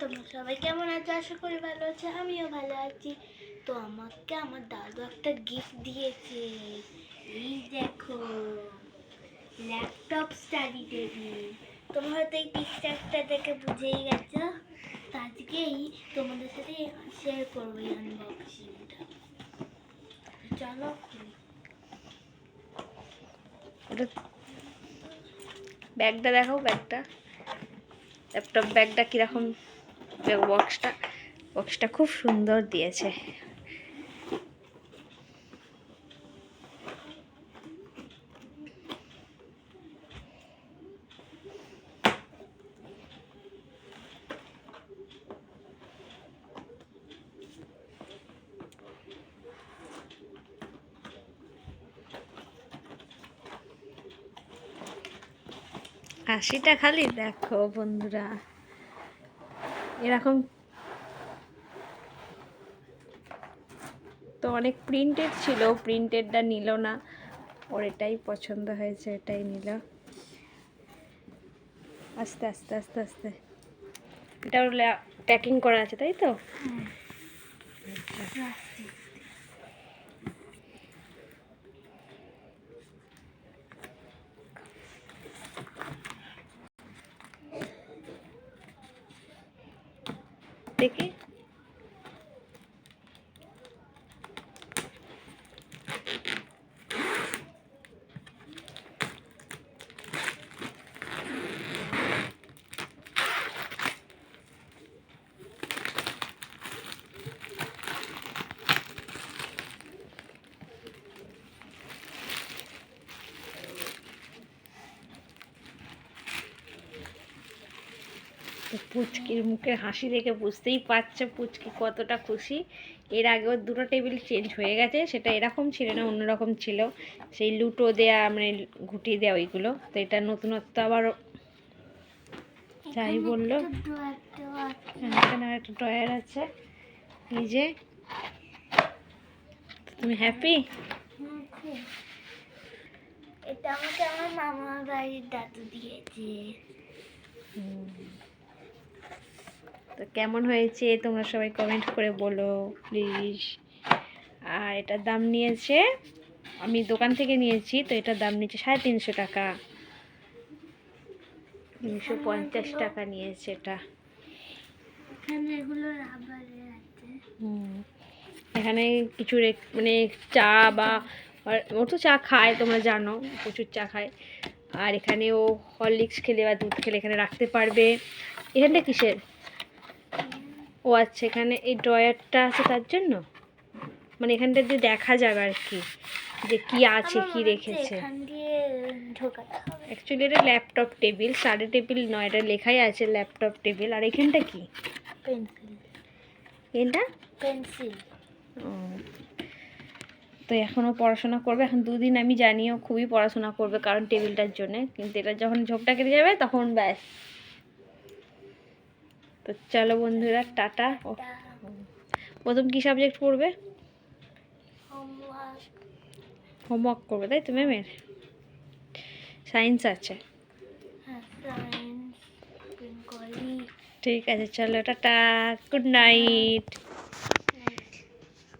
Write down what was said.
তোমরা সবাই কেমন আছো? আশা করি ভালো আছে, আমিও ভালো আছি। তো আমাকে আমার দাদু একটা গিফট দিয়েছে। এই দেখো ল্যাপটপ স্টাডি টেবিল তোমরা হয়তো এই পিকচারটা দেখে বুঝেই গেছো। তো আজকেই তোমাদের সাথে শেয়ার করব এই আনবক্সিংটা চলো। ব্যাগটা দেখাও, ব্যাগটা। ল্যাপটপ ব্যাগটা কীরকম? বক্সটা বক্সটা খুব সুন্দর দিয়েছে। হাসিটা খালি দেখো বন্ধুরা। এরকম তো অনেক প্রিন্টেড ছিল প্রিন্টেডটা নিল না। ওর এটাই পছন্দ হয়েছে, এটাই নিল। আস্তে আস্তে আস্তে আস্তে। এটা প্যাকিং করা আছে, তাই তো? থেকে পুচকির মুখে হাসি দেখে বুঝতেই পারছে পুচকি কতটা খুশি। এর আগেও দুটো টেবিল চেঞ্জ হয়ে গেছে সেটা এরকম ছিল না অন্যরকম ছিল। সেই লুটো দেয়া মানে ঘুটি দেওয়া ওইগুলো। তো এটা নতুনত্ব আবার যাই বলল। এখানে একটা ড্রয়ার আছে। এই যে তুমি হ্যাপি এটা আমাকে আমার মামার বাড়ির দাদু দিয়েছে। তো কেমন হয়েছে? তোমরা সবাই কমেন্ট করে বলো প্লিজ আর এটার দাম নিয়েছে আমি দোকান থেকে নিয়েছি তো এটার দাম নিয়েছে সাড়ে তিনশো টাকা। তিনশো পঞ্চাশ টাকা নিয়েছে এটা। এখানে কিছু রে- মানে চা বা ও তো চা খায় তোমরা জানো প্রচুর চা খায়। আর এখানে ও হরলিক্স খেলে বা দুধ খেলে এখানে রাখতে পারবে। এখানটা কিসের? ও আচ্ছা এখানে এই ড্রয়ারটা আছে তার জন্য? মানে এখানটা দিয়ে দেখা যাবে আর কি যে কি আছে কি রেখেছে। অ্যাকচুয়ালি এটা ল্যাপটপ টেবিল সাড়ে টেবিল নয় এটা লেখাই আছে ল্যাপটপ টেবিল। আর এখানটা কি? পেন্সিল। এটা? পেন্সিল। ও। তো এখনও পড়াশোনা করবে এখন দুদিন আমি জানিও খুবই পড়াশোনা করবে কারণ টেবিলটার জন্যে। কিন্তু এটা যখন ঝোপটা কেটে যাবে তখন ব্যাস। তো চলো বন্ধুরা, টাটা। প্রথম কি সাবজেক্ট পড়বে? হোমওয়ার্ক করবে, তাই তো ম্যামের সায়েন্স আছে। ঠিক আছে, চলো, টাটা। Good night